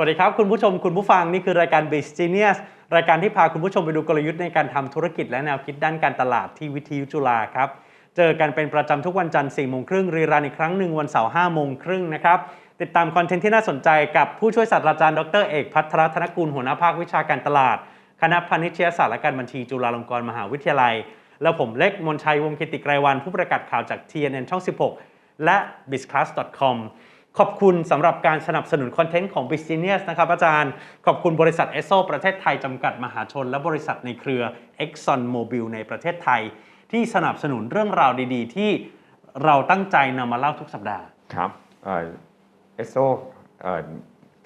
วัสดีครับคุณผู้ชมคุณผู้ฟังนี่คือรายการ b i z Genius รายการที่พาคุณผู้ชมไปดูกลยุทธ์ในการทำธุรกิจและแนวคิดด้านการตลาดที่วิทยุจุฬาครับ เจอกันเป็นประจำทุกวันจันทร์4โมงครึ่งรีรันอีกครั้งหนึ่งวันเสาร์5โมงครึ่งนะครับ ติดตามคอนเทนต์ที่น่าสนใจกับผู้ช่วยศาสตราจารย์ดรเอกพัทรธนกุลหัวหน้าภาควิชาการตลาด คณะพาณิชยศาสตร์และการบัญชีจุฬาลงกรณ์มหาวิทยาลัย แล้วผมเล็กมนชัยวงศ์กิติไกรวันผู้ประกาศข่าวจาก TNN ช่อง 16 และ bizclass.com ขอบคุณสำหรับการสนับสนุนคอนเทนต์ของ Business นะครับอาจารย์ ขอบคุณบริษัทเอสโซประเทศไทยจำกัดมหาชน และบริษัทในเครือ Exxon Mobil ในประเทศไทย ที่สนับสนุนเรื่องราวดีๆ ที่เราตั้งใจนำมาเล่าทุกสัปดาห์ ครับเอสโซ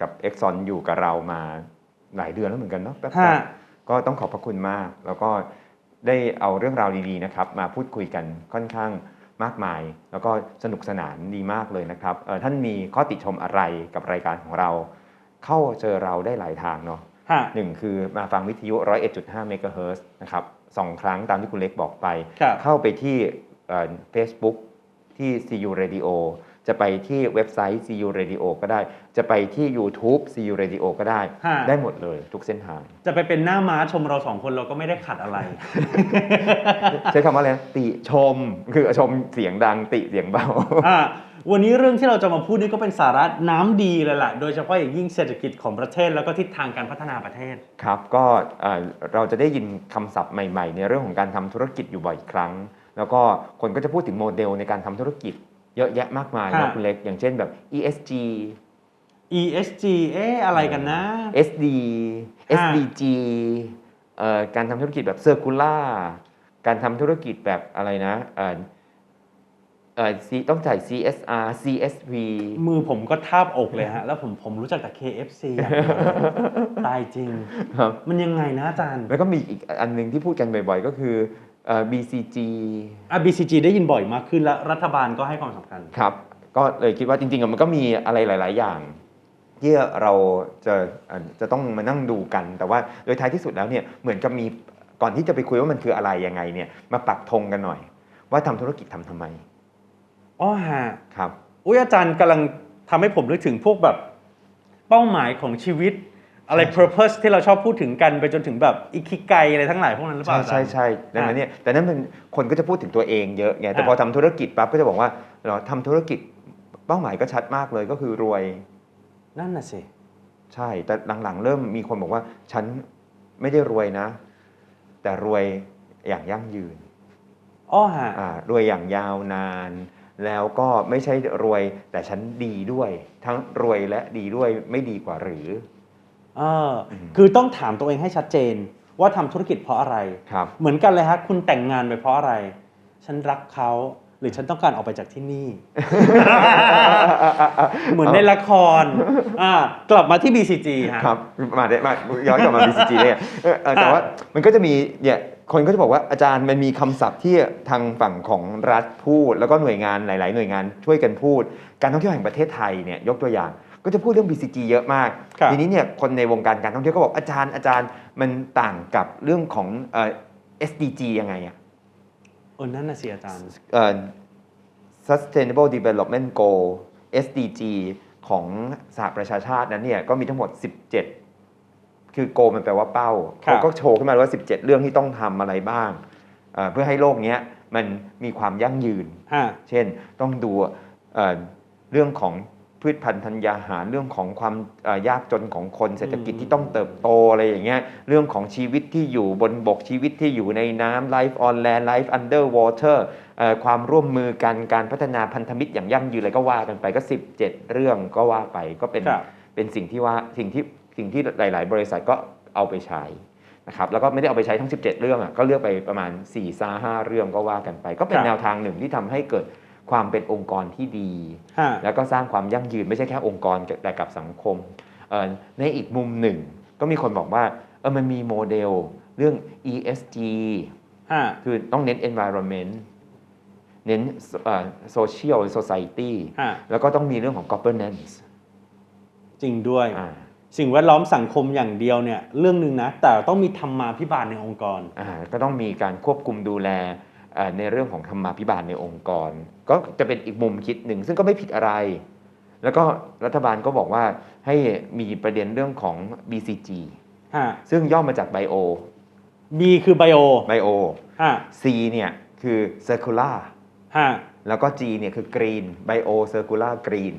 กับเอ็กซอนอยู่กับเรามาหลายเดือนแล้วเหมือนกันเนาะแป๊บฮะ ๆก็ต้องขอบพระคุณมาก แล้วก็ได้เอาเรื่องราวดีๆนะครับมาพูดคุยกันค่อนข้าง มากมาย แล้วก็สนุกสนานดีมากเลยนะครับเอ่อท่านมีข้อติชมอะไรกับรายการของเรา เข้าเจอเราได้หลายทางเนาะฮะหนึ่งคือมาฟังวิทยุ 101.5 เมกะเฮิรตซ์นะครับสองครั้งตามที่คุณเล็กบอกไปครับเข้าไปที่เฟซบุ๊กที่ CU Radio จะไปที่เว็บไซต์ CU Radio ก็ได้ จะไปที่ YouTube CU Radio ก็ได้ ฮะ ได้หมดเลยทุกเส้นทาง จะไปเป็นหน้าม้าชมเราสองคนเราก็ไม่ได้ขัดอะไร ใช้คำว่าอะไรนะติชม คือชมเสียงดังติเสียงเบา อะวันนี้เรื่องที่เราจะมาพูดนี่ก็เป็นสาระน้ำดีเลยล่ะ โดยเฉพาะอย่างยิ่งเศรษฐกิจของประเทศแล้วก็ทิศทางการพัฒนาประเทศ ครับก็เอ่อเราจะได้ยินคำศัพท์ใหม่ๆ ในเรื่องของการทำธุรกิจอยู่บ่อยครั้ง แล้วก็คนก็จะพูดถึงโมเดลในการทำธุรกิจ เยอะแยะมากมายฮะนะคุณเล็ก อย่างเช่นแบบ ESG ESG เอ๊ะอะไรกันนะ SD ฮะ SDG เอ่อการทำธุรกิจแบบเซอร์คูล่าการทำธุรกิจแบบอะไรนะเอ่อเอ่อ C ต้องจ่าย CSR CSV มือผมก็ทาบอกเลยฮะ แล้วผมผมรู้จักแต่ KFC อย่างเดียวตายจริงครับมันยังไงนะอาจารย์ แล้วก็มีอีกอันหนึ่งที่พูดกันบ่อยๆ ก็คือ เอ่อ BCG อะ BCG ได้ยินบ่อยมากขึ้นและรัฐบาลก็ให้ความสำคัญ ครับ ก็เลยคิดว่าจริงๆอะมันก็มีอะไรหลาย ๆ อย่าง ที่เราจะเอ่อจะต้องมานั่งดูกัน แต่ว่าโดยท้ายที่สุดแล้วเนี่ยเหมือนกับมีก่อนที่จะไปคุยว่ามันคืออะไรยังไงเนี่ยมาปักธงกันหน่อย ว่าทำธุรกิจทำทำไมอ๋อฮะ ครับ อุ้ยอาจารย์กำลังทำให้ผมนึกถึงพวกแบบเป้าหมายของชีวิต อะไร purpose ที่เราชอบพูดถึงกันไปจนถึงแบบอิคิไกอะไรทั้งหลายพวกนั้นหรือเปใช่ล่าอาจารใช่ย์ใช่ดังนั้นเนี่ยแต่นั้นมันคนก็จะพูดถึงตัวเองเยอะไงแต่พอทำธุรกิจปั๊บก็จะบอกว่าเราทำธุรกิจเป้าหมายก็ชัดมากเลยก็คือรวยนั่นน่ะสิใช่ แต่หลังๆ เริ่มมีคนบอกว่าฉันไม่ได้รวยนะ แต่รวยอย่างยั่งยืนอ๋อฮะอ่ารวยอย่างยาวนาน แล้วก็ไม่ใช่รวยแต่ฉันดีด้วย ทั้งรวยและดีด้วยไม่ดีกว่าหรือ เอออคือต้องถามตัวเองให้ชัดเจน ว่าทำธุรกิจเพราะอะไรครับเหมือนกันเลยฮะคุณแต่งงานไปเพราะอะไร ฉันรักเขาหรือฉันต้องการออกไปจากที่นี่ เหมือนในละครอ่ากลับมาที่ BCG ฮะครับมาได้มาย้อนกลับมา BCG ได้ไงเออเออแต่ว่ามันก็จะมีเนี่ยคนก็จะบอกว่าอาจารย์มันมีคำศัพท์ที่ทางฝั่งของรัฐพูด แล้วก็หน่วยงานหลาย ๆ หน่วยงานช่วยกันพูด การท่องเที่ยวแห่งประเทศไทยเนี่ยยกตัวอย่าง ก็จะพูดเรื่อง BCG เยอะมาก ครับ ทีนี้เนี่ยคนในวงการการท่องเที่ยวก็บอกอาจารย์อาจารย์มันต่างกับเรื่องของเอ่อ SDG ยังไงอะเออนั่นน่ะสิอาจารย์ เอ่อ Sustainable Development Goal SDG ของสหประชาชาตินั้นเนี่ยก็มีทั้งหมด 17 คือ goal มันแปลว่าเป้าครับ เขาก็โชว์ขึ้นมาว่า 17 เรื่องที่ต้องทำอะไรบ้างเอ่อเพื่อให้โลกเนี้ยมันมีความยั่งยืน ฮะ เช่นต้องดูเอ่อเรื่องของ พืชพันธุ์ธัญญาหารเรื่องของความเอ่อยากจนของคนเศรษฐกิจอืมที่ต้องเติบโตอะไรอย่างเงี้ยเรื่องของชีวิตที่อยู่บนบกชีวิตที่อยู่ในน้ำ life on land life under water เอ่อความร่วมมือกันการพัฒนาพันธมิตรอย่างยั่งยืนอะไรก็ว่ากันไปก็ 17 เรื่องก็ว่าไปก็เป็นครับเป็นสิ่งที่ว่าสิ่งที่สิ่งที่หลาย ๆ บริษัทก็เอาไปใช้นะครับแล้วก็ไม่ได้เอาไปใช้ทั้ง 17 เรื่องอะก็เลือกไปประมาณ4ซ่าห้าเรื่องก็ว่ากันไป ก็เป็นครับแนวทางหนึ่งที่ทำให้เกิด ความเป็นองค์กรที่ดีฮะแล้วก็สร้างความยั่งยืนไม่ใช่แค่องค์กรแต่กับสังคมเอ่อในอีกมุมหนึ่ง ก็มีคนบอกว่าเออมันมีโมเดลเรื่อง ESG ฮะคือต้องเน้น environment เน้นเอ่อ social society ฮะแล้วก็ต้องมีเรื่องของ governance จริงด้วยอ่าสิ่งแวดล้อมสังคมอย่างเดียวเนี่ยเรื่องหนึ่งนะ แต่ต้องมีธรรมาภิบาลในองค์กรอ่าก็ต้องมีการควบคุมดูแลเอ่อ ในเรื่องของธรรมาภิบาลในองค์กร ก็จะเป็นอีกมุมคิดหนึ่ง ซึ่งก็ไม่ผิดอะไร แล้วก็รัฐบาลก็บอกว่าให้มีประเด็นเรื่องของ BCG ฮะซึ่งย่อมาจาก Bio B คือไบโอ Bio ฮะ C เนี่ยคือ Circular ฮะแล้วก็ G เนี่ยคือ Green Bio Circular Green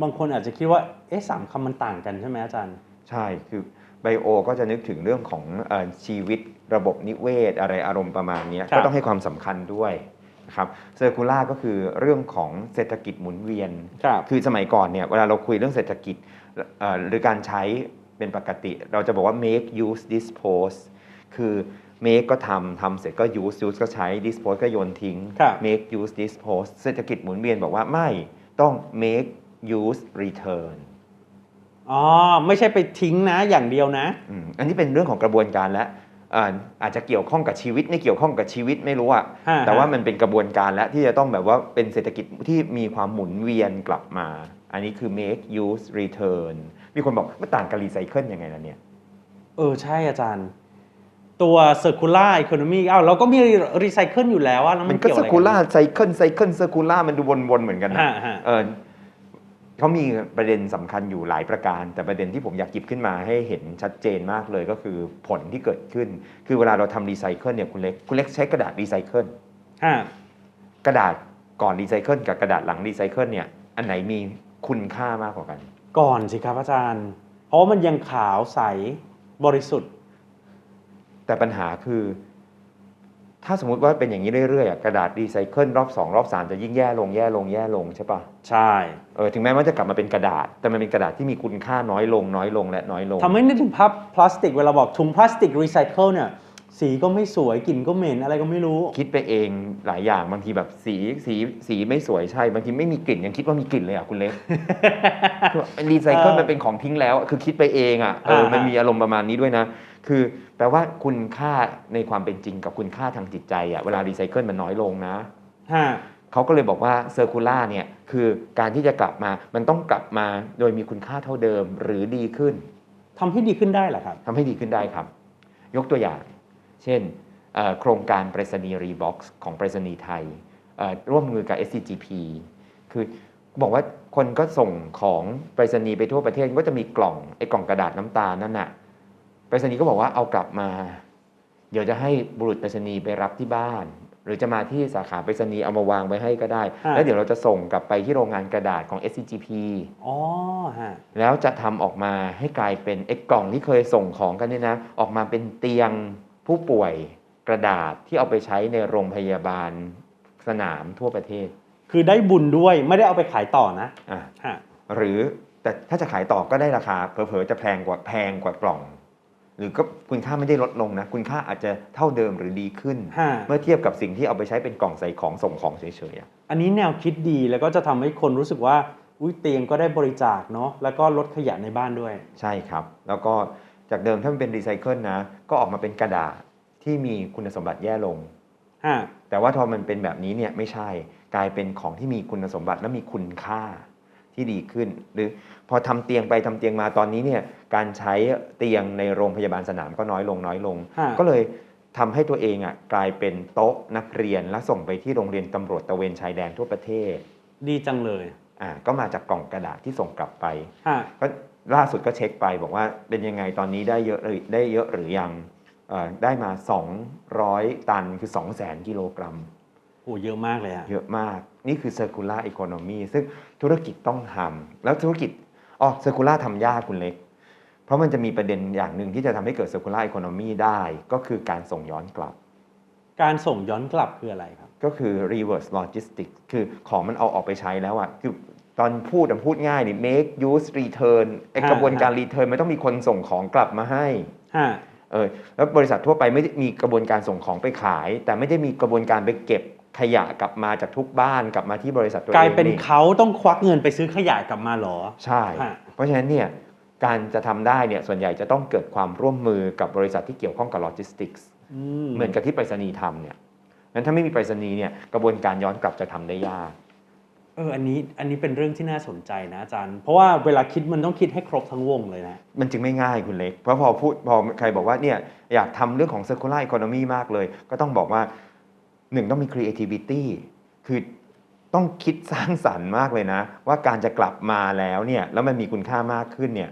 บางคนอาจจะคิดว่า เอ๊ะสามคำมันต่างกันใช่ไหมอาจารย์ ใช่คือ ไบโอก็จะนึกถึงเรื่องของเออชีวิตระบบนิเวศ อะไรอารมณ์ประมาณเนี้ยครับก็ต้องให้ความสำคัญด้วยนะครับเซอร์คูล่าก็คือเรื่องของเศรษฐกิจหมุนเวียนครับคือสมัยก่อนเนี่ยเวลาเราคุยเรื่องเศรษฐกิจเอ่อหรือการใช้เป็นปกติ เราจะบอกว่า make use dispose คือ make ก็ทำทำเสร็จก็ use use ก็ใช้ dispose ก็โยนทิ้งครับ make use dispose เศรษฐกิจหมุนเวียนบอกว่าไม่ต้อง make use return อ๋อไม่ใช่ไปทิ้งนะอย่างเดียวนะ อืมอันนี้เป็นเรื่องของกระบวนการและอ่าอาจจะเกี่ยวข้องกับชีวิตไม่เกี่ยวข้องกับชีวิตไม่รู้อะฮะ แต่ว่ามันเป็นกระบวนการและที่จะต้องแบบว่าเป็นเศรษฐกิจที่มีความหมุนเวียนกลับมา อันนี้คือ make use return มีคนบอกมันต่างกับรีไซเคิลยังไงล่ะเนี่ย เออใช่อาจารย์ ตัว circular economy อ้าวเราก็มีรีไซเคิลอยู่แล้วอะแล้วมัมันนก็เกี่ยวสอะไรกูกัล่าไซเคิลไซเคิลสกูล่ามันดูวนๆเหมือนกันนะฮะฮะ เออ เขามีประเด็นสำคัญอยู่หลายประการ แต่ประเด็นที่ผมอยากหยิบขึ้นมาให้เห็นชัดเจนมากเลยก็คือผลที่เกิดขึ้น คือเวลาเราทำรีไซเคิลเนี่ยคุณเล็กคุณเล็กใช้กระดาษรีไซเคิลฮะกระดาษก่อนรีไซเคิลกับกระดาษหลังรีไซเคิลเนี่ยอันไหนมีคุณค่ามากกว่ากัน ก่อนสิครับอาจารย์ เพราะว่ามันยังขาวใสบริสุทธิ์ แต่ปัญหาคือ ถ้าสมมติว่าเป็นอย่างนี้เรื่อยๆอะกระดาษรีไซเคิลรอบ 2 รอบ 3 จะยิ่งแย่ลงแย่ลงแย่ลงใช่ปะใช่ เออถึงแม้ว่าจะกลับมาเป็นกระดาษ แต่มันเป็นกระดาษที่มีคุณค่าน้อยลงน้อยลงและน้อยลง ทำให้นึกถึงภาพพลาสติกเวลาบอกถุงพลาสติกรีไซเคิลเนี่ย สีก็ไม่สวยกลิ่นก็เหม็นอะไรก็ไม่รู้ คิดไปเองหลายอย่างบางทีแบบสีสีสีไม่สวยใช่ บางทีไม่มีกลิ่นยังคิดว่ามีกลิ่นเลยอะคุณเล็ก รีไซเคิลเออมันเป็นของทิ้งแล้วคือคิดไปเองอะเอออ่ามันมีอารมณ์ประมาณนี้ด้วยนะ คือแปลว่าคุณค่าในความเป็นจริงกับคุณค่าทางจิตใจอะเวลารีไซเคิลมันน้อยลงนะฮะเขาก็เลยบอกว่าเซอร์คูล่าเนี่ยคือการที่จะกลับมามันต้องกลับมาโดยมีคุณค่าเท่าเดิมหรือดีขึ้นทำให้ดีขึ้นได้เหรอครับทำให้ดีขึ้นได้ครับ ยกตัวอย่าง เช่นเอ่อโครงการไปรษณีย์รีบ็อกซ์ของไปรษณีย์ไทยเอ่อร่วมมือกับ SCGP คือบอกว่าคนก็ส่งของไปรษณีย์ไปทั่วประเทศก็จะมีกล่องไอ้กล่องกระดาษน้ำตาลนั่นน่ะ ไปรษณีย์ก็บอกว่าเอากลับมา เดี๋ยวจะให้บุรุษไปรษณีย์ไปรับที่บ้าน หรือจะมาที่สาขาไปรษณีย์เอามาวางไว้ให้ก็ได้ ฮะ แล้วเดี๋ยวเราจะส่งกลับไปที่โรงงานกระดาษของ SCGP อ๋อฮะแล้วจะทำออกมาให้กลายเป็นไอ้กล่องที่เคยส่งของกันเนี่ยนะ ออกมาเป็นเตียงผู้ป่วยกระดาษที่เอาไปใช้ในโรงพยาบาลสนามทั่วประเทศคือได้บุญด้วยไม่ได้เอาไปขายต่อนะอะ ฮะ หรือแต่ถ้าจะขายต่อก็ได้ราคาเผลอๆจะแพงกว่าแพงกว่ากล่อง หรือก็คุณค่าไม่ได้ลดลงนะ คุณค่าอาจจะเท่าเดิมหรือดีขึ้นฮะเมื่อเทียบกับสิ่งที่เอาไปใช้เป็นกล่องใส่ของส่งของเฉยๆอะอันนี้แนวคิดดีแล้วก็จะทำให้คนรู้สึกว่าอุ้ยเตียงก็ได้บริจาคเนาะแล้วก็ลดขยะในบ้านด้วย ใช่ครับ แล้วก็จากเดิมถ้ามันเป็นรีไซเคิลนะ ก็ออกมาเป็นกระดาษที่มีคุณสมบัติแย่ลงฮะแต่ว่าพอมันเป็นแบบนี้เนี่ยไม่ใช่กลายเป็นของที่มีคุณสมบัติและมีคุณค่า ที่ดีขึ้น หรือพอทำเตียงไปทำเตียงมาตอนนี้เนี่ยการใช้เตียงในโรงพยาบาลสนามก็น้อยลงน้อยลงฮะก็เลยทำให้ตัวเองอะกลายเป็นโต๊ะนักเรียนและส่งไปที่โรงเรียนตำรวจตระเวนชายแดนทั่วประเทศ ดีจังเลยอ่าก็มาจากกล่องกระดาษที่ส่งกลับไปฮะก็ล่าสุดก็เช็คไปบอกว่าเป็นยังไงตอนนี้ได้เยอะหรือได้เยอะหรือยังเอ่อได้มา 200 ตันคือ 2 0 0 0 0 0 กิโลกรัมโอ้เยอะมากเลยอะเยอะมาก นี่คือ circular economy ซึ่ง ธุรกิจต้องทำแล้วธุรกิจอ๋อ circular ทำยากคุณเล็ก เพราะมันจะมีประเด็นอย่างหนึ่งที่จะทำให้เกิด circular economy ได้ ก็คือการส่งย้อนกลับ การส่งย้อนกลับคืออะไรครับ ก็คือ reverse logistics คือของมันเอาออกไปใช้แล้วอะคือตอนพูดอะพูดง่ายนี่ make use return ไอ้ฮะกระบวนการ return มันต้องมีคนส่งของกลับมาให้ฮะเออแล้วบริษัททั่วไปไม่ได้มีกระบวนการส่งของไปขาย แต่ไม่ได้มีกระบวนการไปเก็บ ขยะกลับมาจากทุกบ้านกลับมาที่บริษัทตัวเองกลายเป็นนี่เขาต้องควักเงินไปซื้อขยะกลับมาเหรอ ใช่ฮะเพราะฉะนั้นเนี่ยการจะทำได้เนี่ยส่วนใหญ่จะต้องเกิดความร่วมมือกับบริษัทที่เกี่ยวข้องกับโลจิสติกส์อืมเหมือนกับที่ไปรษณีย์ทำเนี่ยงั้นถ้าไม่มีไปรษณีย์เนี่ยกระบวนการย้อนกลับจะทำได้ยากเอออันนี้อันนี้เป็นเรื่องที่น่าสนใจนะอาจารย์ เพราะว่าเวลาคิดมันต้องคิดให้ครบทั้งวงเลยนะ มันจึงไม่ง่ายคุณเล็ก เพราะพอพูดพอใครบอกว่าเนี่ยอยากทำเรื่องของ circular economy มากเลย ก็ต้องบอกว่า หนึ่งต้องมี creativity คือต้องคิดสร้างสรรค์มากเลยนะ ว่าการจะกลับมาแล้วเนี่ยแล้วมันมีคุณค่ามากขึ้นเนี่ย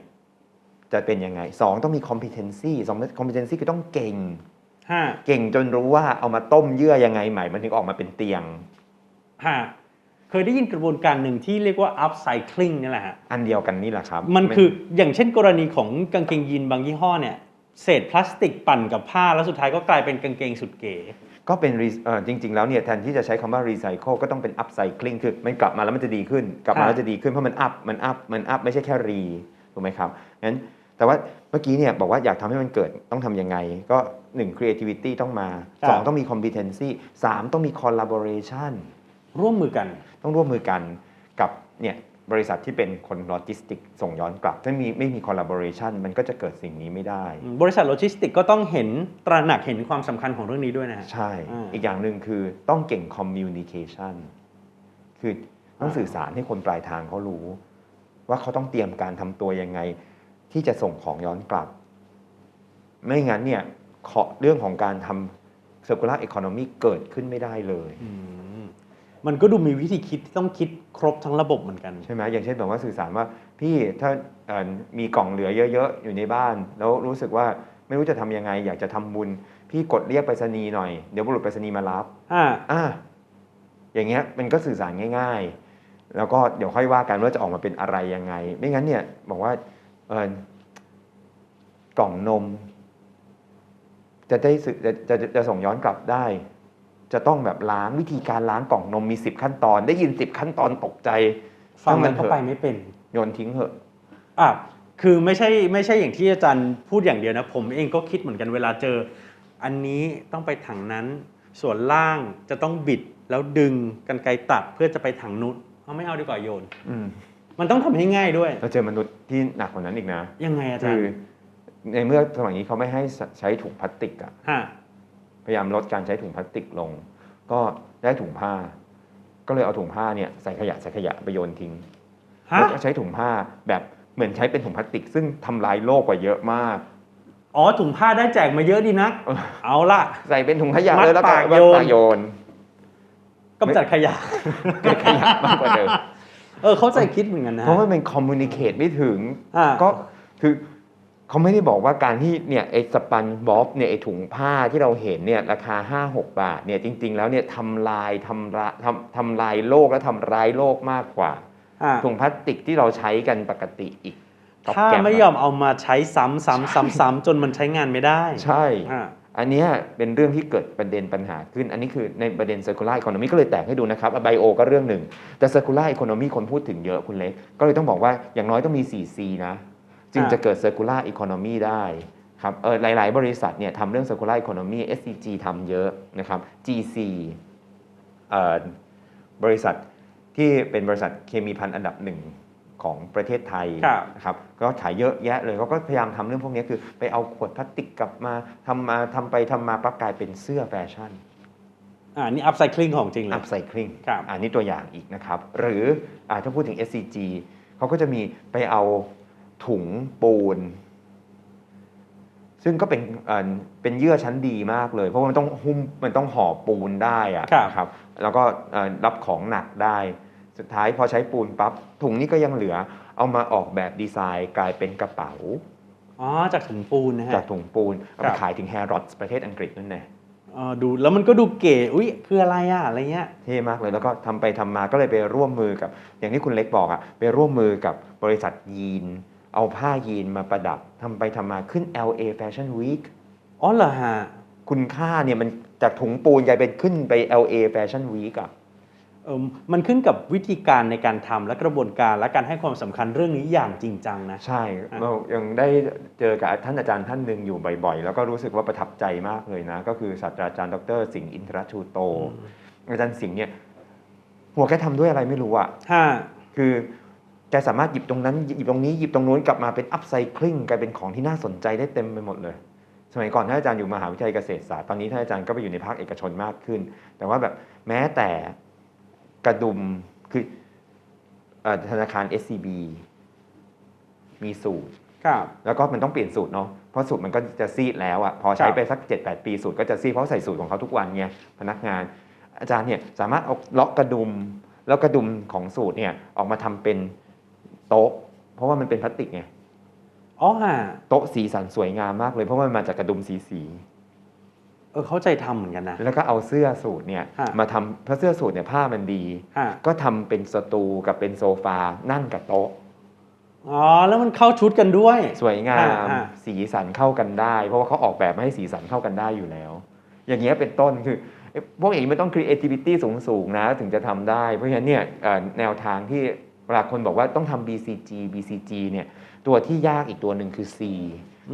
จะเป็นยังไงสองต้องมี competency สอง competency คือต้องเก่งห้าเก่งจนรู้ว่าเอามาต้มเยื่อยังไงใหม่ มันถึงออกมาเป็นเตียงห้าเคยได้ยินกระบวนการหนึ่งที่เรียกว่า upcycling นี่แหละฮะอันเดียวกันนี่แหละครับ มันคืออย่างเช่นกรณีของกางเกงยีนบางยี่ห้อเนี่ยเศษพลาสติกปั่นกับผ้าแล้วสุดท้ายก็กลายเป็นกางเกงสุดเก๋ ก็เป็น re- เอ่อจริง ๆ แล้วเนี่ยแทนที่จะใช้คำว่า recycle ก็ต้องเป็น upcycling คือมันกลับมาแล้วมันจะดีขึ้น กลับมาอ่าแล้วจะดีขึ้นเพราะมัน up มัน up มัน up ไม่ใช่แค่ re ถูกไหมครับงั้นแต่ว่าเมื่อกี้เนี่ยบอกว่าอยากทำให้มันเกิดต้องทำยังไง ก็ 1 creativity ต้องมา 2 ต้องมี competency 3 ต้องมี collaboration ร่วมมือกันต้องร่วมมือกันกับเนี่ย บริษัทที่เป็นคนโลจิสติกส่งย้อนกลับ ถ้ามีไม่มี collaboration มันก็จะเกิดสิ่งนี้ไม่ได้ บริษัทโลจิสติกก็ต้องเห็นตระหนักเห็นความสำคัญของเรื่องนี้ด้วยนะฮะใช่อ่าอีกอย่างหนึ่งคือต้องเก่ง communication คือต้องอ่าสื่อสารให้คนปลายทางเขารู้ ว่าเขาต้องเตรียมการทำตัวยังไง ที่จะส่งของย้อนกลับ ไม่งั้นเนี่ยขอเรื่องของการทำ circular economy เกิดขึ้นไม่ได้เลยอื มมันก็ดูมีวิธีคิดที่ต้องคิดครบทั้งระบบเหมือนกัน ใช่ไหมอย่างเช่นแบบว่าสื่อสารว่าพี่ถ้าเอ่อมีกล่องเหลือเยอะๆอยู่ในบ้าน แล้วรู้สึกว่าไม่รู้จะทำยังไง อยากจะทำบุญ พี่กดเรียกไปรษณีย์หน่อยเดี๋ยวบุรุษไปรษณีย์มารับ อ่า อะอย่างเงี้ยมันก็สื่อสารง่าย ๆ แล้วก็เดี๋ยวค่อยว่ากันว่าจะออกมาเป็นอะไรยังไง ไม่งั้นเนี่ยบอกว่าเออกล่องนม จะได้สื่อจะจะจะจะส่งย้อนกลับได้ จะต้องแบบล้างวิธีการล้างกล่องนมมีสิบขั้นตอน ได้ยินสิบขั้นตอนตกใจฟังช่ามันเถเข้าอะไปไม่เป็นโยนทิ้งเถอะอะคือไม่ใช่ไม่ใช่อย่างที่อาจารย์พูดอย่างเดียวนะ ผมเองก็คิดเหมือนกันเวลาเจอ อันนี้ต้องไปถังนั้น ส่วนล่างจะต้องบิดแล้วดึงกันไกรตัดเพื่อจะไปถังนู้นเอาไม่เอาดีกว่าโยน อืมมันต้องทำให้ง่ายด้วยเราเจอมนุษย์ที่หนักกว่านั้นอีกนะ ยังไงอาจารคือย์ในเมื่อสมัยนี้เขาไม่ให้ใช้ถุงพลาสติกอะฮะ พยายามลดการใช้ถุงพลาสติกลง ก็ได้ถุงผ้า ก็เลยเอาถุงผ้าเนี่ยใส่ขยะใส่ขยะไปโยนทิ้งฮะ แล้วก็ใช้ถุงผ้าแบบเหมือนใช้เป็นถุงพลาสติก ซึ่งทำลายโลกกว่าเยอะมาก อ๋อถุงผ้าได้แจกมาเยอะดีนัก เออ เอาละใส่เป็นถุงขยะมัดเลยแล้วก็ปากมัดโยนปากโยนกำจัดขยะ เกิดขยะมากกว่าเดิม เออ เข้าใจคิดเหมือนกันนะ เพราะว่ามันคอมมูนิเคตไม่ถึง อ่า ก็คือ เขาไม่ได้บอกว่าการที่เนี่ยไอ้สปันบ๊อบเนี่ยไอ้ถุงผ้าที่เราเห็นเนี่ยราคา 5 6 บาทเนี่ยจริง ๆ แล้วเนี่ยทำลายทำร้ายทำทำลายโลกและทำร้ายโลกมากกว่า อ่าถุงพลาสติกที่เราใช้กันปกติอีกก๊อบถ้าแก๊บไม่ยอมเอามาใช้ซ้ำซ้ำซ้ำซ้ำจนมันใช้งานไม่ได้ใช่ อ่า อันเนี้ยเป็นเรื่องที่เกิดประเด็นปัญหาขึ้น อันนี้คือในประเด็น circular economy ก็เลยแตกให้ดูนะครับไบโอก็เรื่องหนึ่ง แต่ circular economy คนพูดถึงเยอะคุณเล็ก ก็เลยต้องบอกว่าอย่างน้อยต้องมี 4C นะ จึงจะเกิด circular economy ได้ครับเออหลาย ๆ บริษัทเนี่ยทำเรื่อง circular economy SCG ทำเยอะนะครับ GC เอ่อบริษัทที่เป็นบริษัทเคมีพันธุ์อันดับหนึ่งของประเทศไทยครับนะครับก็ขายเยอะแยะเลยเขาก็พยายามทำเรื่องพวกนี้คือ ไปเอาขวดพลาสติกกลับมาทำมาทำไปทำมาปั๊บกลายเป็นเสื้อแฟชั่นอ่านี่อัพไซคลิงของจริงเลอัยพไซคลิงครับอันนี้ตัวอย่างอีกนะครับ หรืออาถ้าพูดถึง SCG เขาก็จะมีไปเอา ถุงปูน ซึ่งก็เป็นเอ่อเป็นเยื่อชั้นดีมากเลย เพราะว่ามันต้องหุ้มมันต้องห่อปูนได้อะครับนะครับแล้วก็เอ่อรับของหนักได้ สุดท้ายพอใช้ปูนปั๊บถุงนี้ก็ยังเหลือเอามาออกแบบดีไซน์กลายเป็นกระเป๋าอ๋อจากถุงปูนนะฮะจากถุงปูนเอาครัไปบขายถึงแฮร์รอดประเทศอังกฤษนั่นแหละอ๋อดูแล้วมันก็ดูเก๋อุ้ยคืออะไรอะอะไรเงี้ยเท่มากเลยแล้วก็ทำไปทำมาก็เลยไปร่วมมือกับ อย่างที่คุณเล็กบอกอะไปร่วมมือกับบริษัทยีน เอาผ้ายีนมาประดับทำไปทำมาขึ้น LA Fashion Week อ๋อเหรอฮะ คุณค่าเนี่ยมันจากถุงปูนกลายเป็นขึ้นไป LA Fashion Week อะเออมันขึ้นกับวิธีการในการทำและกระบวนการและการให้ความสำคัญเรื่องนี้อย่างจริงจังนะ ใช่อะเรายังได้เจอกับท่านอาจารย์ท่านหนึ่งอยู่บ่อยๆ แล้วก็รู้สึกว่าประทับใจมากเลยนะ ก็คือศาสตราจารย์ดร สิงห์อินทรชูโต อาจารย์สิงห์เนี่ยหัวแกทำด้วยอะไรไม่รู้อะฮะคือ แกสามารถหยิบตรงนั้นหยิบตรงนี้หยิบตรงนู้นกลับมาเป็นอัพไซคลิงกลายเป็นของที่น่าสนใจได้เต็มไปหมดเลย สมัยก่อนท่านอาจารย์อยู่มหาวิทยาลัยเกษตรศาสตร์ตอนนี้ท่านอาจารย์ก็ไปอยู่ในภาคเอกชนมากขึ้น แต่ว่าแบบแม้แต่กระดุมคือเอ่อธนาคาร SCB มีสูตรครับแล้วก็มันต้องเปลี่ยนสูตรเนาะเพราะสูตรมันก็จะซีดแล้วอะพอใช้ไปสัก 7-8 ปีสูตรก็จะซีดเพราะใส่สูตรของเขาทุกวันไงพนักงาน อาจารย์เนี่ยสามารถเอาล็อกกระดุมแล้วกระดุมของสูตรเนี่ยออกมาทำเป็น โต๊ะ เพราะว่ามันเป็นพลาสติกไงอ๋อฮะโต๊ะสีสันสวยงามมากเลยเพราะว่ามันมาจากกระดุมสีสีเออเข้าใจทำเหมือนกันนะ แล้วก็เอาเสื้อสูทเนี่ยฮะมาทำเพราะเสื้อสูทเนี่ยผ้ามันดี ฮะ ก็ทำเป็นสตูกับเป็นโซฟานั่งกับโต๊ะ อ๋อแล้วมันเข้าชุดกันด้วย สวยงามฮะฮะสีสันเข้ากันได้ เพราะว่าเขาออกแบบมาให้สีสันเข้ากันได้อยู่แล้ว อย่างเงี้ยเป็นต้นคือเอ๊ะพวกอย่างนี้มันต้อง creativity สูงสูงๆนะถึงจะทำได้ เพราะฉะนั้นเนี่ยเอ่อแนวทางที่เว ลาคนบอกว่าต้องทำ BCG BCG เนี่ยตัวที่ยากอีกตัวหนึ่งคือ C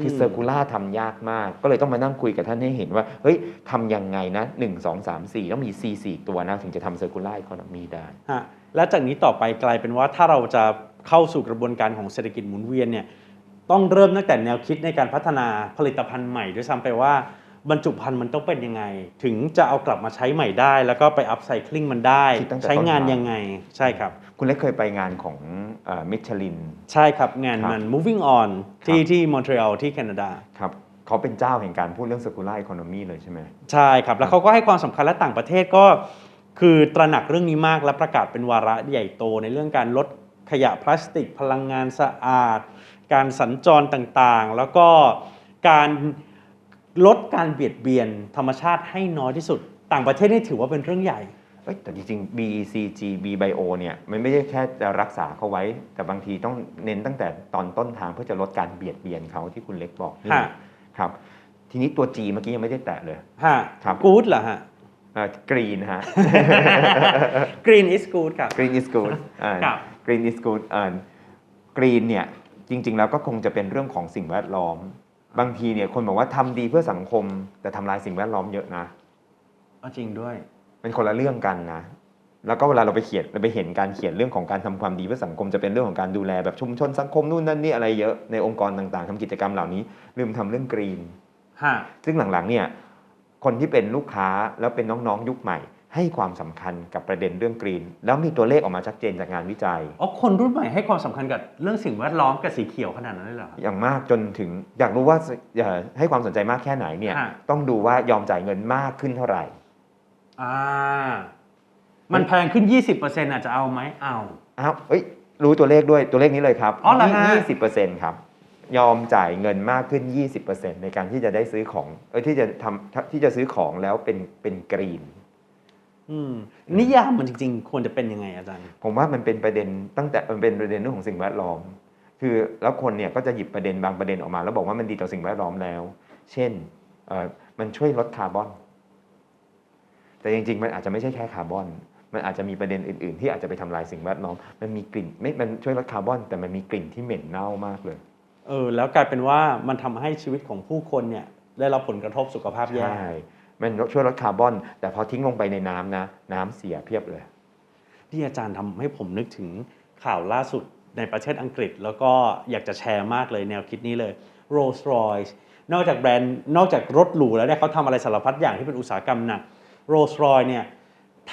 คือมเซอร์คูล่าทำยากมาก ก็เลยต้องมานั่งคุยกับท่านให้เห็นว่า เฮ้ยทำยังไงนะ 1 2 3 4 ต้องมี C 4 ตัวนะ ถึงจะทำเซอร์คูล่าอีโคโนมีได้ฮะแล้วจากนี้ต่อไปกลายเป็นว่าถ้าเราจะเข้าสู่กระบวนการของเศรษฐกิจหมุนเวียนเนี่ยต้องเริ่มตั้งแต่แนวคิดในการพัฒนาผลิตภัณฑ์ใหม่ด้วยซ้ำไปว่าบรรจุภัณฑ์มันต้องเป็นยังไง ถึงจะเอากลับมาใช้ใหม่ได้ แล้วก็ไปอัพไซคลิงมันได้คิดตั้งแต่ใช้งานต้นทางยังไงใช่ครับ คุณเล็กเคยไปงานของมิชลิน ใช่ครับ งานครับมัน moving on ที่ครับที่มอนทรีออลที่แคนาดาครับเขาเป็นเจ้าแห่งการพูดเรื่อง circular economy เลยใช่ไหมใช่ครับ แล้วเขาก็ให้ความสำคัญและต่างประเทศก็ คือตระหนักเรื่องนี้มากและประกาศเป็นวาระใหญ่โตในเรื่องการลดขยะพลาสติก พลังงานสะอาด การสัญจรต่างๆ แล้วก็การลดการเบียดเบียนธรรมชาติให้น้อยที่สุด ต่างประเทศนี่ถือว่าเป็นเรื่องใหญ่เอ้ย แต่จริงๆ BECG B Bio เนี่ยมันไม่ได้แค่จะรักษาเขาไว้ แต่บางทีต้องเน้นตั้งแต่ตอนต้นทางเพื่อจะลดการเบียดเบียนเขาที่คุณเล็กบอกนี่ฮะครับทีนี้ตัว G เมื่อกี้ยังไม่ได้แตะเลยฮะครับกู๊ดเหรอฮะกรีนฮะ green is good ครับ green is good อ่าครับ green is good อ่ากรีนเนี่ยจริง ๆ แล้วก็คงจะเป็นเรื่องของสิ่งแวดล้อม บางทีเนี่ยคนบอกว่าทำดีเพื่อสังคม แต่ทำลายสิ่งแวดล้อมเยอะนะเอาจริงด้วย เป็นคนละเรื่องกันนะ แล้วก็เวลาเราไปเขียนเราไปเห็นการเขียนเรื่องของการทำความดีเพื่อสังคมจะเป็นเรื่องของการดูแลแบบชุมชนสังคมนู่นนั่นนี่อะไรเยอะในองค์กรต่างๆทำกิจกรรมเหล่านี้ลืมทำเรื่องกรีนฮะซึ่งหลังๆเนี่ยคนที่เป็นลูกค้าแล้วเป็นน้องๆยุคใหม่ ให้ความสำคัญกับประเด็นเรื่องกรีน แล้วมีตัวเลขออกมาชัดเจนจากงานวิจัยอ๋อคนรุ่นใหม่ให้ความสำคัญกับเรื่องสิ่งแวดล้อมกับสีเขียวขนาดนั้นเลยเหรออย่างมากจนถึงอยากรู้ว่าเอ่อให้ความสนใจมากแค่ไหนเนี่ยฮะต้องดูว่ายอมจ่ายเงินมากขึ้นเท่าไหร่ อ่า มันแพงขึ้น 20%อาจจะเอาไหมเอา อ้าวเอ้ย รู้ตัวเลขด้วย ตัวเลขนี้เลยครับอ๋อเหรอฮะ ยี่สิบเปอร์เซ็นต์ครับ ยอมจ่ายเงินมากขึ้น 20%ในการที่จะได้ซื้อของ เอ้ย ที่จะทำที่จะซื้อของแล้วเป็น เป็นกรีน อืมนิยามมันจริง ๆ ควรจะเป็นยังไงอาจารย์ ผมว่ามันเป็นประเด็นตั้งแต่มันเป็นประเด็นเรื่องของสิ่งแวดล้อม คือแล้วคนเนี่ยก็จะหยิบประเด็นบางประเด็นออกมา แล้วบอกว่ามันดีต่อสิ่งแวดล้อมแล้ว เช่นเอ่อมันช่วยลดคาร์บอน แต่จริงๆ มันอาจจะไม่ใช่แค่คาร์บอน มันอาจจะมีประเด็นอื่นๆ ที่อาจจะไปทำลายสิ่งแวดล้อม มันมีกลิ่นไม่ มันช่วยลดคาร์บอน แต่มันมีกลิ่นที่เหม็นเน่ามากเลย เออ แล้วกลายเป็นว่ามันทำให้ชีวิตของผู้คนเนี่ยได้รับผลกระทบสุขภาพแย่ใช่มันช่วยลดคาร์บอน แต่พอทิ้งลงไปในน้ำนะ น้ำเสียเพียบเลย ที่อาจารย์ทำให้ผมนึกถึงข่าวล่าสุดในประเทศอังกฤษ แล้วก็อยากจะแชร์มากเลยแนวคิดนี้เลย Rolls Royce นอกจากแบรนด์ นอกจากรถหรูแล้วเนี่ยเขาทำอะไรสารพัดอย่างที่เป็นอุตสาหกรรมหนัก Rolls Royce เนี่ย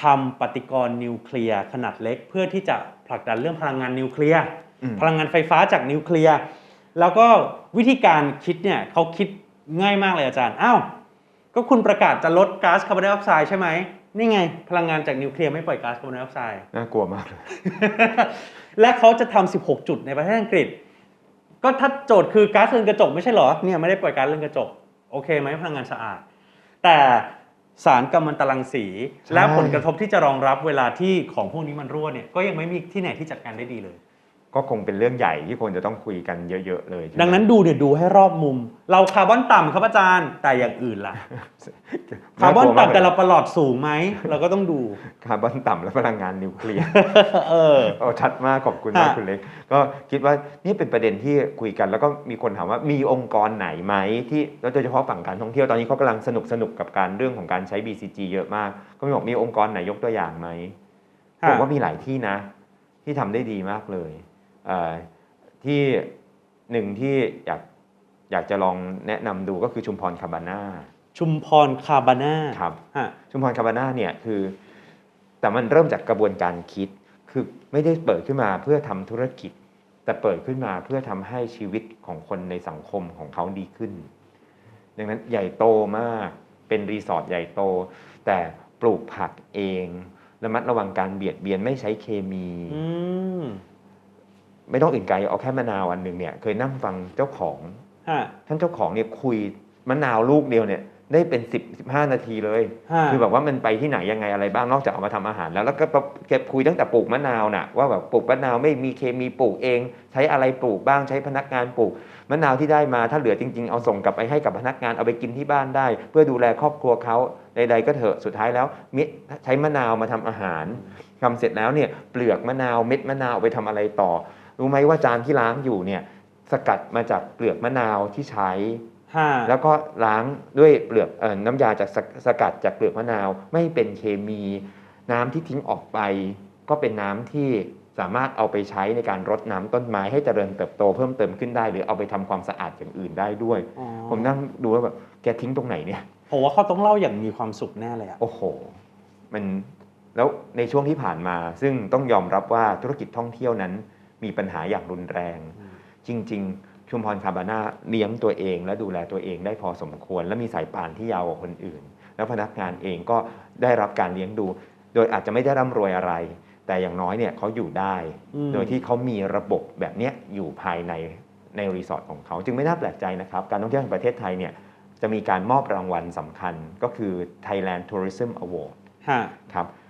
ทำปฏิกรณ์นิวเคลียร์ขนาดเล็ก เพื่อที่จะผลักดันเรื่องพลังงานนิวเคลียร์อืมพลังงานไฟฟ้าจากนิวเคลียร์แล้วก็วิธีการคิดเนี่ยเขาคิดง่ายมากเลยอาจารย์อ้าวก็คุณประกาศจะลดก๊าซคาร์บอนไดออกไซด์ใช่ไหมนี่ไง พลังงานจากนิวเคลียร์ไม่ปล่อยก๊าซคาร์บอนไดออกไซด์น่ากลัวมากเลยและเขาจะทำ16 จุดในประเทศอังกฤษ ก็ถ้าโจทย์คือก๊าซเรือนกระจกไม่ใช่เหรอเนี่ยไม่ได้ปล่อยก๊าซเรือนกระจก โอเคไหมพลังงานสะอาด แต่ สารกัมมันตรังสีใช่และผลกระทบที่จะรองรับเวลาที่ของพวกนี้มันรั่วเนี่ยก็ยังไม่มีที่ไหนที่จัดการได้ดีเลย ก็คงเป็นเรื่องใหญ่ที่คนจะต้องคุยกันเยอะ ๆ เลยใช่ไหมดังนั้นดูเนี่ยดูให้รอบมุม เราคาร์บอนต่ำครับอาจารย์แต่อย่างอื่นล่ะคาร์บอนต่ำแต่เราประหลอดสูงไหมเราก็ต้องดูคาร์บอนต่ำและพลังงานนิวเคลียร์เออโอ้ชัดมากขอบคุณมากฮะคุณเล็ก ก็คิดว่านี่เป็นประเด็นที่คุยกัน แล้วก็มีคนถามว่ามีองค์กรไหนไหมที่แล้วโดยเฉพาะฝั่งการท่องเที่ยวตอนนี้เขากำลังสนุกสนุกกับการเรื่องของการใช้ BCG เยอะมาก ก็มีบอกมีองค์กรไหนยกตัวอย่างไหมฮะผมว่ามีหลายที่นะ ที่ทำได้ดีมากเลยเอ่อ ที่หนึ่งที่อยากอยากจะลองแนะนำดูก็คือชุมพรคาบาน่าชุมพรคาบาน่าครับฮะชุมพรคาบาน่าเนี่ยคือ แต่มันเริ่มจากกระบวนการคิดคือไม่ได้เปิดขึ้นมาเพื่อทำธุรกิจ แต่เปิดขึ้นมาเพื่อทำให้ชีวิตของคนในสังคมของเขาดีขึ้น ดังนั้นใหญ่โตมากเป็นรีสอร์ทใหญ่โต แต่ปลูกผักเองระมัดระวังการเบียดเบียนไม่ใช้เคมีอืม ไม่ต้องอื่นไกลเอาแค่มะนาวอันหนึ่งเนี่ยเคยนั่งฟังเจ้าของฮะท่านเจ้าของเนี่ยคุยมะนาวลูกเดียวเนี่ยได้เป็น10 15นาทีเลยฮะคือแบบว่ามันไปที่ไหนยังไงอะไรบ้างนอกจากเอามาทำอาหาร แล้วแล้วก็เก็บคุยตั้งแต่ปลูกมะนาวน่ะว่าแบบปลูกมะนาวไม่มีเคมีปลูกเอง ใช้อะไรปลูกบ้างใช้พนักงานปลูกมะนาวที่ได้มาถ้าเหลือจริง ๆ เอาส่งกลับไปให้กับพนักงานเอาไปกินที่บ้านได้ เพื่อดูแลครอบครัวเขาใดๆก็เถอะสุดท้ายแล้วมิใช้มะนาวมาทำอาหารทำเสร็จแล้วเนี่ยเปลือกมะนาวเม็ดมะนาวเอาไปทำอะไรต่อ รู้ไหมว่าจานที่ล้างอยู่เนี่ยสกัดมาจากเปลือกมะนาวที่ใช้ฮะแล้วก็ล้างด้วยเปลือกเอ่อน้ำยาจากสกสกัดจากเปลือกมะนาวไม่เป็นเคมี น้ำที่ทิ้งออกไป ก็เป็นน้ำที่สามารถเอาไปใช้ในการรดน้ำต้นไม้ให้เจริญเติบโตเพิ่มเติมขึ้นได้ หรือเอาไปทำความสะอาดอย่างอื่นได้ด้วยอ๋อผมนั่งดูแล้วแบบแกทิ้งตรงไหนเนี่ยผมว่าเขาต้องเล่าอย่างมีความสุขแน่เลยอะโอ้โห มันแล้วในช่วงที่ผ่านมา ซึ่งต้องยอมรับว่าธุรกิจท่องเที่ยวนั้น มีปัญหาอย่างรุนแรง จริง ๆ ชุมพรคาบาน่าเลี้ยงตัวเอง และดูแลตัวเองได้พอสมควร และมีสายป่านที่ยาวกว่าคนอื่น แล้วพนักงานเองก็ได้รับการเลี้ยงดู โดยอาจจะไม่ได้ร่ำรวยอะไร แต่อย่างน้อยเนี่ยเขาอยู่ได้อืมโดยที่เขามีระบบแบบเนี้ยอยู่ภายในในรีสอร์ทของเขาจึงไม่น่าแปลกใจนะครับ การท่องเที่ยวแห่งประเทศไทยเนี่ยจะมีการมอบรางวัลสำคัญก็คือ Thailand Tourism Award ฮะครับเอ่อ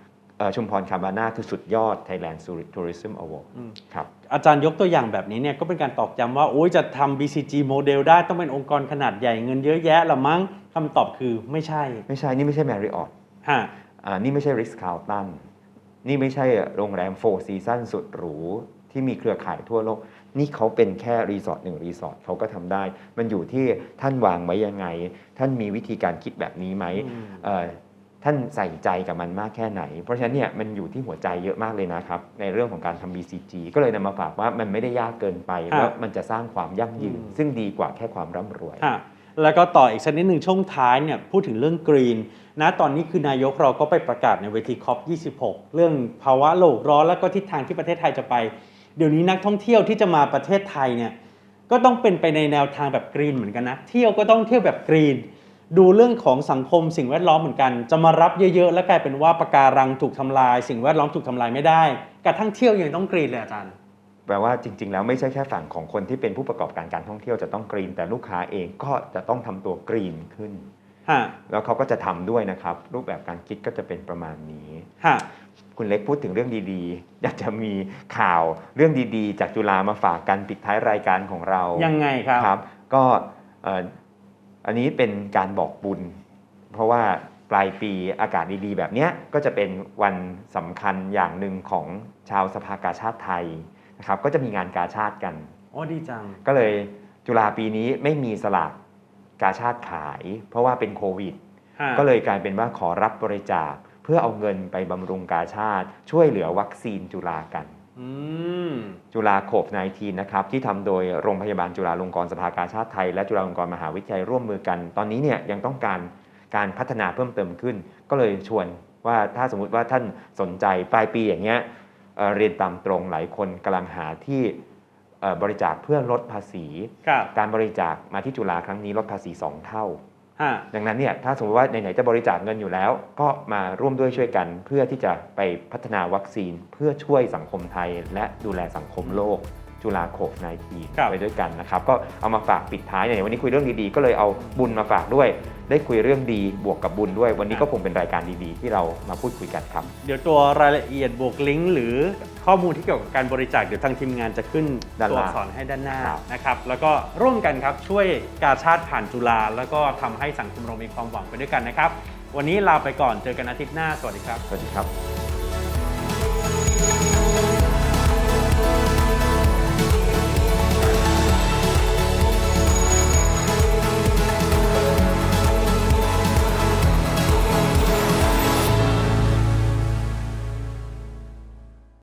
ชุมพรคาบาน่าคือสุดยอด Thailand Tourism Award อืมครับอาจารย์ยกตัวอย่างแบบนี้เนี่ยก็เป็นการตอกย้ำว่าโอ้ยจะทำ BCG โมเดลได้ต้องเป็นองค์กรขนาดใหญ่เงินเยอะแยะละมั้งคำตอบคือไม่ใช่ ไม่ใช่นี่ไม่ใช่ Marriott ฮะอ่านี่ไม่ใช่ Ritz Carlton นี่ไม่ใช่โรงแรม Four Seasons สุดหรูที่มีเครือข่ายทั่วโลก นี่เขาเป็นแค่รีสอร์ทหนึ่งรีสอร์ทเขาก็ทำได้ มันอยู่ที่ท่านวางไว้ยังไง ท่านมีวิธีการคิดแบบนี้ไหมอืมเอ่อ ท่านใส่ใจกับมันมากแค่ไหน เพราะฉะนั้นเนี่ยมันอยู่ที่หัวใจเยอะมากเลยนะครับ ในเรื่องของการทำ BCG ก็เลยนำมาฝากว่ามันไม่ได้ยากเกินไปครับแล้วมันจะสร้างความยั่งยืนอืมซึ่งดีกว่าแค่ความร่ำรวยฮะแล้วก็ต่ออีกสักนิดหนึ่งช่วงท้ายเนี่ยพูดถึงเรื่องกรีนนะตอนนี้คือนายกเราก็ไปประกาศในเวทีคอป26 เรื่องภาวะโลกร้อนแล้วก็ทิศทางที่ประเทศไทยจะไป เดี๋ยวนี้นักท่องเที่ยวที่จะมาประเทศไทยเนี่ยก็ต้องเป็นไปในแนวทางแบบกรีนเหมือนกันนะ เที่ยวก็ต้องเที่ยวแบบกรีน ดูเรื่องของสังคมสิ่งแวดล้อมเหมือนกัน จะมารับเยอะๆ แล้วกลายเป็นว่าปะการังถูกทำลาย สิ่งแวดล้อมถูกทำลายไม่ได้ กระทั่งเที่ยวยังต้องกรีนเลยอาจารย์แปลว่าจริง ๆ แล้วไม่ใช่แค่ฝั่งของคนที่เป็นผู้ประกอบการการท่องเที่ยวจะต้องกรีน แต่ลูกค้าเองก็จะต้องทำตัวกรีนขึ้นฮะแล้วเขาก็จะทำด้วยนะครับ รูปแบบการคิดก็จะเป็นประมาณนี้ฮะคุณเล็กพูดถึงเรื่องดีๆ อยากจะมีข่าวเรื่องดีๆ จากจุฬามาฝากกันปิดท้ายรายการของเรายังไงครับครับ ก็เอ่ออันนี้เป็นการบอกบุญ เพราะว่าปลายปีอากาศดีๆ แบบเนี้ยก็จะเป็นวันสำคัญอย่างหนึ่งของชาวสภากาชาติไทยนะครับก็จะมีงานกาชาติกันโอ้ดีจัง ก็เลยจุฬาปีนี้ไม่มีสลากกาชาติขาย เพราะว่าเป็นโควิดฮะก็เลยกลายเป็นว่าขอรับบริจาคเพื่อเอาเงินไปบำรุงกาชาติ ช่วยเหลือวัคซีนจุฬากันอืม จุฬาโคบ19นะครับที่ทำโดยโรงพยาบาลจุฬาลงกรณ์สภากาชาติไทย และจุฬาลงกรณ์มหาวิทยาลัยร่วมมือกัน ตอนนี้เนี่ยยังต้องการการพัฒนาเพิ่มเติมขึ้น ก็เลยชวนว่าถ้าสมมุติว่าท่านสนใจปลายปีอย่างเงี้ยเอ่อเรียนตามตรงหลายคนกำลังหาที่เอ่อบริจาคเพื่อลดภาษีครับการบริจาคมาที่จุฬาครั้งนี้ลดภาษี 2 เท่าฮะ ดังนั้นเนี่ยถ้าสมมติว่าไหนๆจะบริจาคเงินอยู่แล้ว ก็มาร่วมด้วยช่วยกัน เพื่อที่จะไปพัฒนาวัคซีน เพื่อช่วยสังคมไทย และดูแลสังคมโลกจุฬาโควิดครับ19ไปด้วยกันนะครับ ก็เอามาฝากปิดท้ายเนี่ยวันนี้คุยเรื่องดีๆ ก็เลยเอาบุญมาฝากด้วย ได้คุยเรื่องดีบวกกับบุญด้วย วันนี้ก็คงเป็นรายการดีๆ ที่เรามาพูดคุยกันครับ เดี๋ยวตัวรายละเอียดบวกลิงก์หรือข้อมูลที่เกี่ยวกับการบริจาคเดี๋ยวทางทีมงานจะขึ้นด้านตัวล่างอักษรให้ด้านหน้าครับนะครับแล้วก็ร่วมกันครับช่วยกาชาติผ่านจุฬาแล้วก็ทำให้สังคมเรามีความหวังไปด้วยกันนะครับ วันนี้ลาไปก่อนเจอกันอาทิตย์หน้าสวัสดีครับ สวัสดีครับ